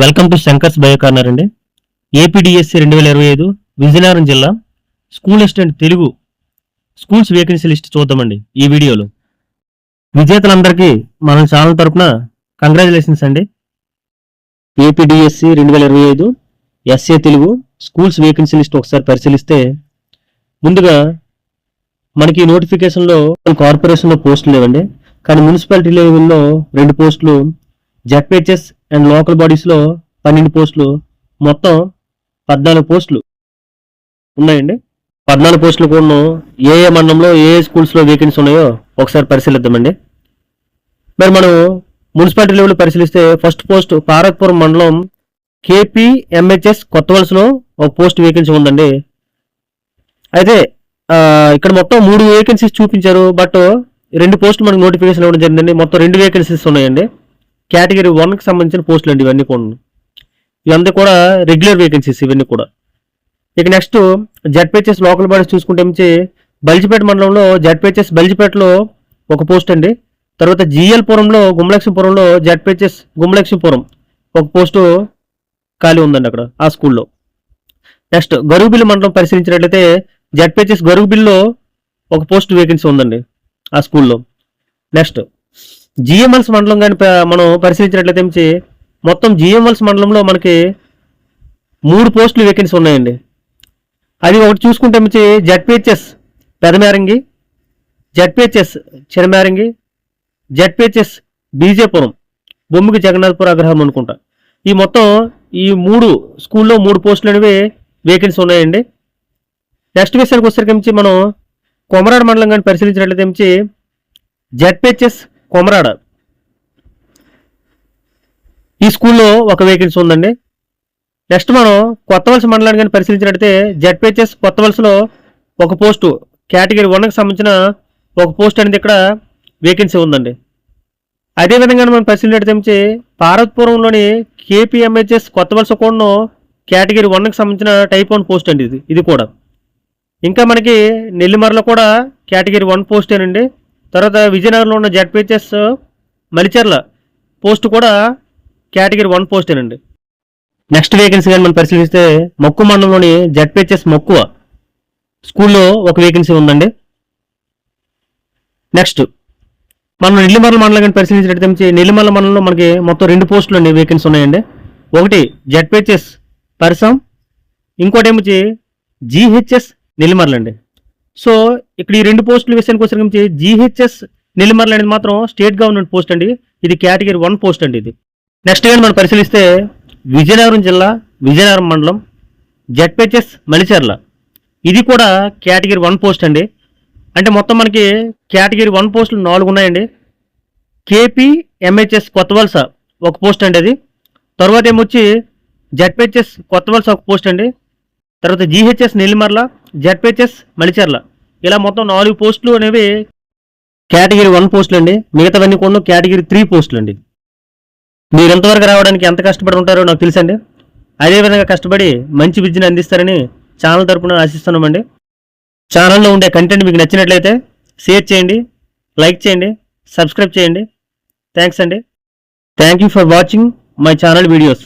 Welcome to Shankar's bio corner అండి. APDSC రెండు వేల ఇరవై ఐదు విజయనగరం జిల్లా school assistant Telugu schools vacancy list చూద్దామండి ఈ వీడియోలో. విజేతలందరికీ మన ఛానల్ తరపున కంగ్రాచులేషన్స్ అండి. ఏపీడిఎస్సి రెండు వేల ఇరవై ఐదు SA Telugu schools vacancy list ఒకసారి పరిశీలిస్తే ముందుగా మనకి నోటిఫికేషన్లో కార్పొరేషన్లో పోస్టులు లేవండి. కానీ మున్సిపాలిటీ లెవెల్లో రెండు పోస్టులు జెడ్పిహెచ్ఎస్ అండ్ లోకల్ బాడీస్లో పన్నెండు పోస్టులు మొత్తం పద్నాలుగు పోస్టులు ఉన్నాయండి. పద్నాలుగు పోస్టులు కూడా ఏ ఏ మండలంలో ఏ ఏ స్కూల్స్లో వేకెన్సీ ఉన్నాయో ఒకసారి పరిశీలిద్దామండి. మరి మనం మున్సిపాలిటీ లెవెల్ పరిశీలిస్తే first post Parvathipuram mandal KP MHS కొత్త వలసలో ఒక పోస్ట్ వేకెన్సీ ఉందండి. అయితే ఇక్కడ మొత్తం మూడు వేకెన్సీస్ చూపించారు బట్ రెండు పోస్టులు మనకు నోటిఫికేషన్ ఇవ్వడం జరిగిందండి. మొత్తం రెండు వేకెన్సీస్ ఉన్నాయండి. కేటగిరీ వన్కి సంబంధించిన పోస్టులు అండి ఇవన్నీ కూడా ఇవంతా కూడా రెగ్యులర్ వేకెన్సీస్ ఇవన్నీ కూడా. ఇక నెక్స్ట్ జడ్పిహెచ్ఎస్ లోకల్ బాడీస్ చూసుకుంటే మంచి బల్జిపేట మండలంలో జడ్పిహెచ్ఎస్ బల్జిపేటలో ఒక పోస్ట్ అండి. తర్వాత జిఎల్ పురంలో గుమ్మలక్ష్మీపురంలో జడ్పిహెచ్ఎస్ గుమ్మలక్ష్మీపురం ఒక పోస్టు ఖాళీ ఉందండి అక్కడ ఆ స్కూల్లో. నెక్స్ట్ గరుగుబిల్లి మండలం పరిశీలించినట్లయితే జడ్పిహెచ్ఎస్ గరుగుబిల్లో ఒక పోస్ట్ వేకెన్సీ ఉందండి ఆ స్కూల్లో. నెక్స్ట్ జిఎంఎల్స్ మండలం కానీ మనం పరిశీలించినట్లయితే మొత్తం జిఎంఎల్స్ మండలంలో మనకి మూడు పోస్టులు వేకెన్సీ ఉన్నాయండి. అది ఒకటి చూసుకుంటే మంచి ZPHS Pedamerangi ZPHS Chiramerangi ZPHS BJpuram బొమ్మికి Jagannathpura అగ్రహం అనుకుంటా. ఈ మొత్తం ఈ మూడు స్కూల్లో మూడు పోస్టులు అనేవి వేకెన్సీ ఉన్నాయండి. నెక్స్ట్ విషయానికి వచ్చేసరికి మనం కొమరాడు మండలం కానీ పరిశీలించినట్లయితే జడ్పిహెచ్ఎస్ కొమరాడ. ఈ స్కూల్లో ఒక వేకెన్సీ ఉందండి. నెక్స్ట్ మనం కొత్త వలస మండలాన్ని కానీ పరిశీలించినట్లయితే జడ్పిహెచ్ఎస్ కొత్త వలసలో ఒక పోస్టు కేటగిరీ వన్కి సంబంధించిన ఒక పోస్ట్ అనేది ఇక్కడ వేకెన్సీ ఉందండి. అదేవిధంగా మనం పరిశీలించినట్లయితే నుంచి పార్వతపురంలోని కేపీఎంహెచ్ఎస్ కొత్త వలస కూడాను కేటగిరీ వన్కి సంబంధించిన టైప్ వన్ పోస్ట్ అండి ఇది. ఇది కూడా. ఇంకా మనకి నెల్లిమర్లో కూడా కేటగిరీ వన్ పోస్టేనండి తర్వాత విజయనగరంలో ఉన్న జడ్పిహెచ్ఎస్ మలిచెర్ల పోస్ట్ కూడా కేటగిరీ వన్ పోస్టేనండి నెక్స్ట్ వేకెన్సీ కానీ మనం పరిశీలిస్తే మక్కువ మండలంలోని జడ్పిహెచ్ఎస్ మక్కువ స్కూల్లో ఒక వేకెన్సీ ఉందండి. నెక్స్ట్ మనం నెల్లిమర్ల మండలం కానీ పరిశీలించినట్టు నెల్లిమర్ల మండలంలో మనకి మొత్తం రెండు పోస్టులు అండి వేకెన్సీ ఉన్నాయండి. ఒకటి జడ్పిహెచ్ఎస్ పరిసం ఇంకోటి ఏమొచ్చి జీహెచ్ఎస్ నెల్లిమర్ల అండి సో ఇక్కడ ఈ రెండు పోస్టుల విషయానికి వచ్చరికి జీహెచ్ఎస్ నెల్లిమర్ల అనేది మాత్రం స్టేట్ గవర్నమెంట్ పోస్ట్ అండి. ఇది కేటగిరీ వన్ పోస్ట్ అండి ఇది. నెక్స్ట్ కానీ మనం పరిశీలిస్తే విజయనగరం జిల్లా విజయనగరం మండలం జడ్పిహెచ్ఎస్ మలిచెర్ల. ఇది కూడా కేటగిరీ వన్ పోస్ట్ అండి. అంటే మొత్తం మనకి కేటగిరీ వన్ పోస్టులు నాలుగు ఉన్నాయండి. కేపీ ఎంహెచ్ఎస్ కొత్త వలస ఒక పోస్ట్ అండి అది. తర్వాత ఏమొచ్చి జడ్పిహెచ్ఎస్ కొత్త వలస ఒక పోస్ట్ అండి. తర్వాత జీహెచ్ఎస్ నెల్లిమర్ల జడ్పిహెచ్ఎస్ మలిచెర్ల. ఇలా మొత్తం నాలుగు పోస్టులు అనేవి కేటగిరీ వన్ పోస్టులు అండి మిగతావన్నీ కూడా కేటగిరీ త్రీ పోస్టులు అండి మీరు ఎంతవరకు రావడానికి ఎంత కష్టపడి ఉంటారో నాకు తెలుసండి. అదేవిధంగా కష్టపడి మంచి విద్యను అందిస్తారని ఛానల్ తరపున ఆశిస్తున్నామండి. ఛానల్లో ఉండే కంటెంట్ మీకు నచ్చినట్లయితే షేర్ చేయండి లైక్ చేయండి సబ్స్క్రైబ్ చేయండి. థ్యాంక్స్ అండి. Thank you for watching my channel videos.